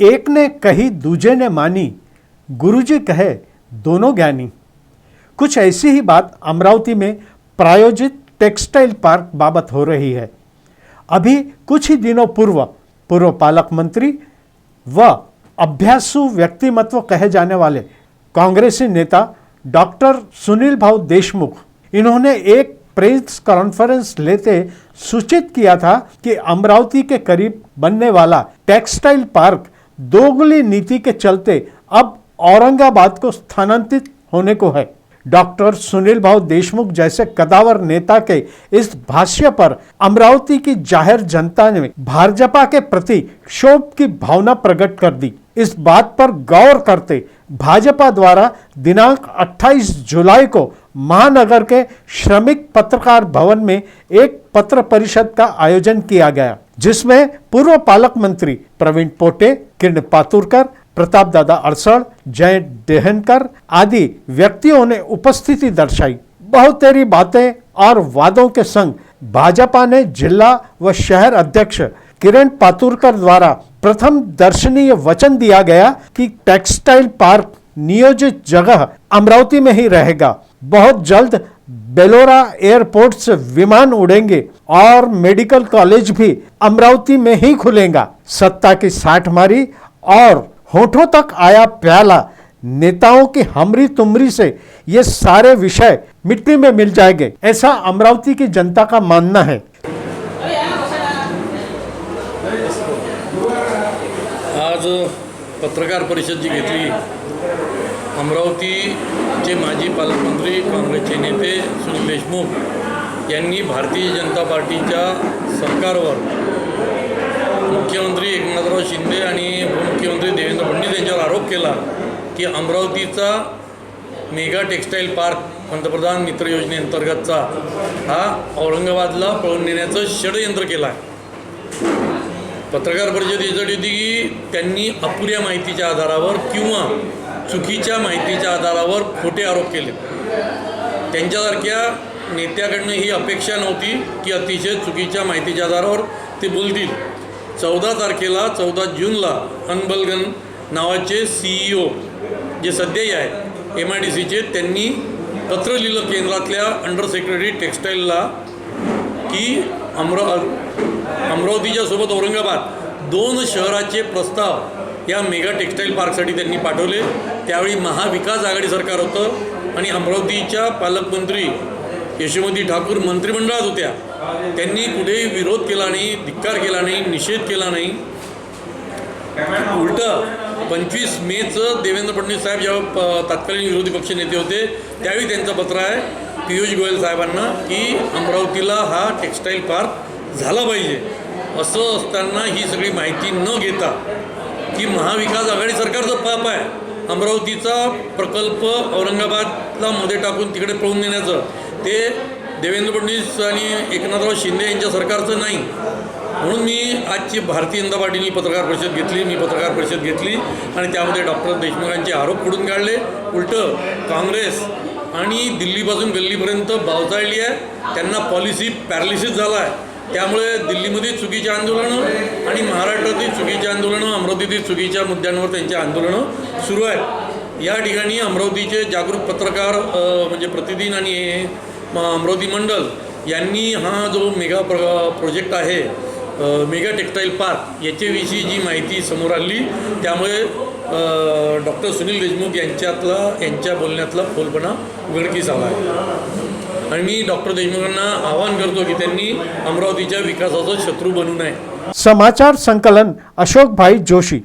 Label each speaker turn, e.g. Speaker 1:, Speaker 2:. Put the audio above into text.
Speaker 1: एक ने कही, दूजे ने मानी। गुरुजी कहे, दोनों ज्ञानी। कुछ ऐसी ही बात अमरावती में प्रायोजित टेक्सटाइल पार्क बाबत हो रही है। अभी कुछ ही दिनों पूर्व पूर्व पालक मंत्री व अभ्यासु व्यक्तिमत्व कहे जाने वाले कांग्रेसी नेता डॉक्टर सुनील भाऊ देशमुख, इन्होंने एक प्रेस कॉन्फ्रेंस लेते सूचित किया था कि अमरावती के करीब बनने वाला टेक्सटाइल पार्क दोगली नीति के चलते अब औरंगाबाद को स्थानांतरित होने को है। डॉक्टर सुनील भाव देशमुख जैसे कदावर नेता के इस भाष्य पर अमरावती की ज़ाहिर जनता ने भाजपा के प्रति क्षोभ की भावना प्रकट कर दी। इस बात पर गौर करते भाजपा द्वारा दिनांक 28 जुलाई को महानगर के श्रमिक पत्रकार भवन में एक पत्र परिषद का आयोजन किया गया। जिसमें पूर्व पालक मंत्री प्रवीण पोटे, किरण पातुरकर, प्रताप दादा अड़सड़ जय डेहनकर आदि व्यक्तियों ने उपस्थिति दर्शाई। बहुत तेरी बातें और वादों के संग भाजपा ने जिला व शहर अध्यक्ष किरण पातुरकर द्वारा प्रथम दर्शनीय वचन दिया गया कि टेक्सटाइल पार्क नियोजित जगह अमरावती में ही रहेगा। बहुत जल्द बेलोरा एयरपोर्ट से विमान उड़ेंगे और मेडिकल कॉलेज भी अमरावती में ही खुलेगा। सत्ता की साठ मारी और होठों तक आया प्याला। नेताओं की हमरी तुमरी से ये सारे विषय मिट्टी में मिल जाएँगे, ऐसा अमरावती की जनता का मानना है।
Speaker 2: आज पत्रकार परिषद जी अमरावतीचे माजी पालकमंत्री काँग्रेसचे नेते सुनील देशमुख यांनी भारतीय जनता पार्टीच्या सरकारवर मुख्यमंत्री एकनाथराव शिंदे आणि उपमुख्यमंत्री देवेंद्र फडणवीस यांच्यावर आरोप केला की अमरावतीचा मेगा टेक्स्टाईल पार्क पंतप्रधान मित्र योजनेअंतर्गतचा हा औरंगाबादला पळून नेण्याचं षडयंत्र केलं आहे पत्रकार परिषद याच्यासाठी होती की त्यांनी अपुऱ्या माहितीच्या आधारावर किंवा चुकीच्या माहितीच्या आधारावर खोटे आरोप केले. त्यांच्यासारख्या नेत्याकडनं ही अपेक्षा नव्हती की अतिशय चुकीच्या माहितीच्या आधारावर ते बोलतील. चौदा तारखेला चौदा जूनला अनबलगन नावाचे सी ई ओ जे सध्याही आहे एम आय डी सीचे त्यांनी पत्र लिहिलं केंद्रातल्या अंडर सेक्रेटरी टेक्स्टाईलला की अमरा अमरावतीच्या सोबत औरंगाबाद दोन शहराचे प्रस्ताव या मेगा टेक्स्टाईल पार्कसाठी त्यांनी पाठवले. त्यावेळी महाविकास आघाडी सरकार होतं आणि अमरावतीच्या पालकमंत्री यशोमती ठाकूर मंत्रिमंडळात होत्या. त्यांनी कुठेही विरोध केला नाही धिक्कार केला नाही निषेध केला नाही. उलटं पंचवीस मेचं देवेंद्र फडणवीस साहेब जेव्हा प तत्कालीन विरोधी पक्ष नेते होते त्यावेळी त्यांचं पत्र आहे पियुष गोयल साहेबांना की अमरावतीला हा टेक्स्टाईल पार्क झाला पाहिजे. असं असताना ही सगळी माहिती न घेता की महाविकास आघाडी सरकारचं पाप आहे. अमरावतीचा प्रकल्प औरंगाबादला मध्ये टाकून तिकडे पळून नेण्याचं. ते देवेंद्र फडणवीस आणि एकनाथराव शिंदे यांच्या सरकारचं नाही. म्हणून मी आजची भारतीय जनता पार्टीने पत्रकार परिषद घेतली मी पत्रकार परिषद घेतली आणि त्यामध्ये डॉक्टर देशमुखांचे आरोप खोडून काढले. उलटं काँग्रेस आणि दिल्लीपासून गल्लीपर्यंत बावचाळली आहे. त्यांना पॉलिसी पॅरालिसिस झाला आहे. त्यामुळे दिल्लीमध्ये चुकीची आंदोलनं आणि महाराष्ट्रातील चुकीची आंदोलनं अमरावतीतील चुकीच्या मुद्द्यांवर त्यांची आंदोलनं सुरू आहेत. या ठिकाणी अमरावतीचे जागरूक पत्रकार म्हणजे प्रतिदिन आणि अमरावती मंडल यांनी हा जो मेगा प्र प्रोजेक्ट आहे मेगा टेक्स्टाईल पार्क याच्याविषयी जी माहिती समोर आली त्यामुळे डॉक्टर सुनील देशमुख यांच्यातला यांच्या बोलण्यातला फोलपणा उघडकीस आला आहे. आणि मी डॉक्टर देशमुखांना आवाहन करतो की त्यांनी अमरावतीच्या विकासाचा शत्रू बनू नये.
Speaker 1: समाचार संकलन अशोक भाई जोशी.